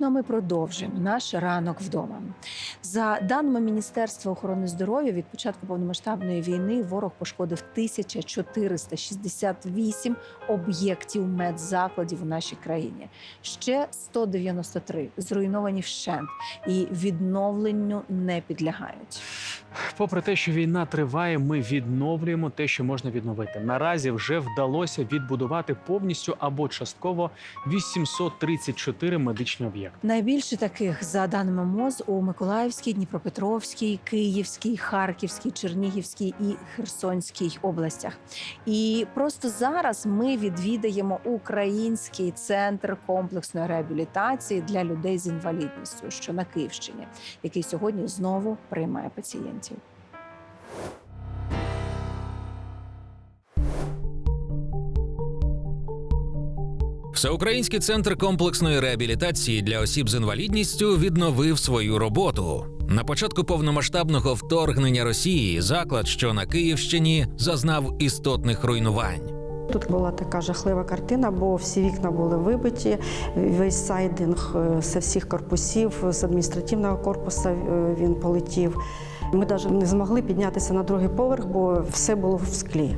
Ну а ми продовжуємо наш ранок вдома. За даними Міністерства охорони здоров'я, від початку повномасштабної війни ворог пошкодив 1468 об'єктів медзакладів у нашій країні. Ще 193 зруйновані вщент і відновленню не підлягають. Попри те, що війна триває, ми відновлюємо те, що можна відновити. Наразі вже вдалося відбудувати повністю або частково 834 медичні об'єкти. Найбільше таких, за даними МОЗ, у Миколаївській, Дніпропетровській, Київській, Харківській, Чернігівській і Херсонській областях. І просто зараз ми відвідаємо український центр комплексної реабілітації для людей з інвалідністю, що на Київщині, який сьогодні знову приймає пацієнтів. Всеукраїнський центр комплексної реабілітації для осіб з інвалідністю відновив свою роботу. На початку повномасштабного вторгнення Росії заклад, що на Київщині, зазнав істотних руйнувань. Тут була така жахлива картина, бо всі вікна були вибиті, весь сайдинг е, з всіх корпусів, з адміністративного корпусу е, він полетів. Ми навіть не змогли піднятися на другий поверх, бо все було в склі.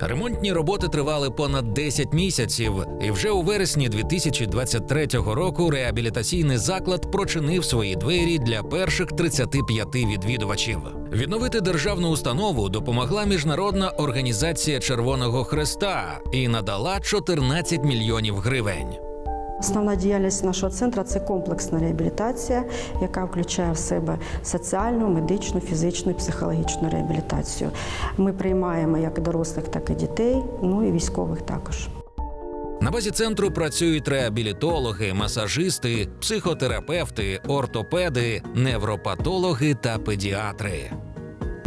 Ремонтні роботи тривали понад 10 місяців, і вже у вересні 2023 року реабілітаційний заклад прочинив свої двері для перших 35 відвідувачів. Відновити державну установу допомогла міжнародна організація Червоного Хреста і надала 14 мільйонів гривень. Основна діяльність нашого центру це комплексна реабілітація, яка включає в себе соціальну, медичну, фізичну і психологічну реабілітацію. Ми приймаємо як дорослих, так і дітей, ну і військових також. На базі центру працюють реабілітологи, масажисти, психотерапевти, ортопеди, невропатологи та педіатри.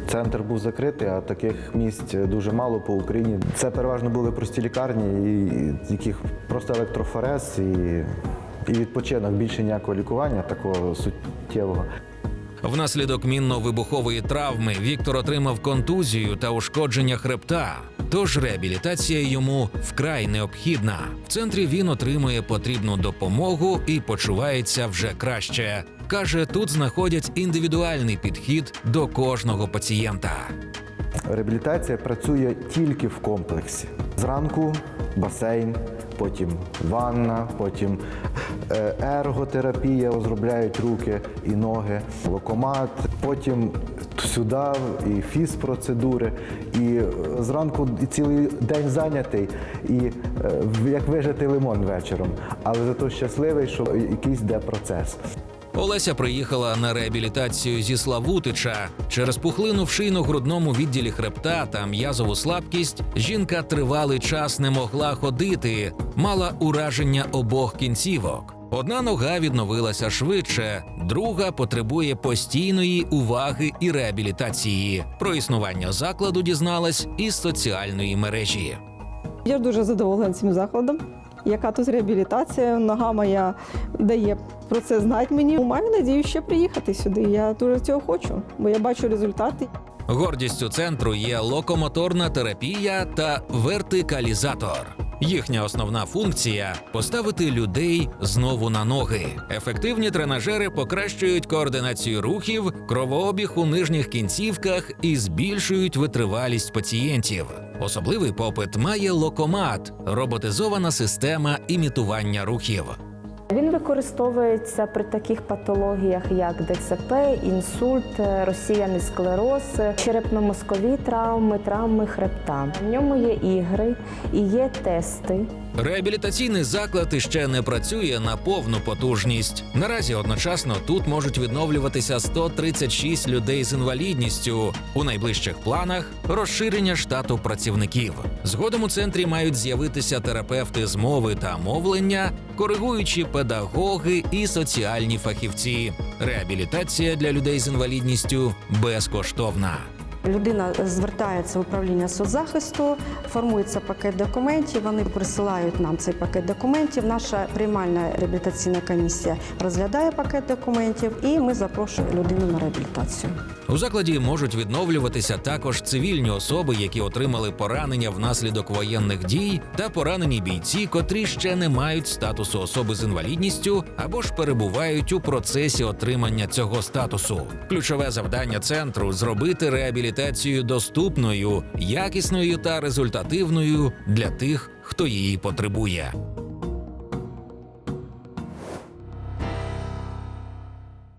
Центр був закритий, а таких місць дуже мало по Україні. Це переважно були прості лікарні, і, яких просто електрофорез і, і відпочинок. Більше ніякого лікування такого суттєвого. Внаслідок мінно-вибухової травми Віктор отримав контузію та ушкодження хребта. Тож реабілітація йому вкрай необхідна. В центрі він отримує потрібну допомогу і почувається вже краще. Каже, тут знаходять індивідуальний підхід до кожного пацієнта. Реабілітація працює тільки в комплексі. Зранку басейн, потім ванна, потім е, ерготерапія, розробляють руки і ноги, локомат, потім сюди і фізпроцедури. І е, зранку цілий день зайнятий, і е, як вижити лимон вечором. Але зато щасливий, що якийсь йде процес. Олеся приїхала на реабілітацію зі Славутича. Через пухлину в шийно-грудному відділі хребта та м'язову слабкість жінка тривалий час не могла ходити, мала ураження обох кінцівок. Одна нога відновилася швидше, друга потребує постійної уваги і реабілітації. Про існування закладу дізналась із соціальної мережі. Я дуже задоволена цим закладом. Яка тут реабілітація, нога моя дає про це знати мені. Маю надію ще приїхати сюди. Я дуже цього хочу, бо я бачу результати. Гордістю центру є локомоторна терапія та вертикалізатор. Їхня основна функція поставити людей знову на ноги. Ефективні тренажери покращують координацію рухів, кровообіг у нижніх кінцівках і збільшують витривалість пацієнтів. Особливий попит має локомат роботизована система імітування рухів. Використовується при таких патологіях, як ДЦП, інсульт, розсіяний склероз, черепно-мозкові травми, травми хребта. В ньому є ігри і є тести. Реабілітаційний заклад іще не працює на повну потужність. Наразі одночасно тут можуть відновлюватися 136 людей з інвалідністю. У найближчих планах розширення штату працівників. Згодом у центрі мають з'явитися терапевти з мови та мовлення, коригуючі педагоги і соціальні фахівці. Реабілітація для людей з інвалідністю безкоштовна. Людина звертається в управління соцзахисту, формується пакет документів. Вони присилають нам цей пакет документів. Наша приймальна реабілітаційна комісія розглядає пакет документів, і ми запрошуємо людину на реабілітацію. У закладі можуть відновлюватися також цивільні особи, які отримали поранення внаслідок воєнних дій, та поранені бійці, котрі ще не мають статусу особи з інвалідністю або ж перебувають у процесі отримання цього статусу. Ключове завдання центру зробити реабілітацію доступною, якісною та результативною для тих, хто її потребує.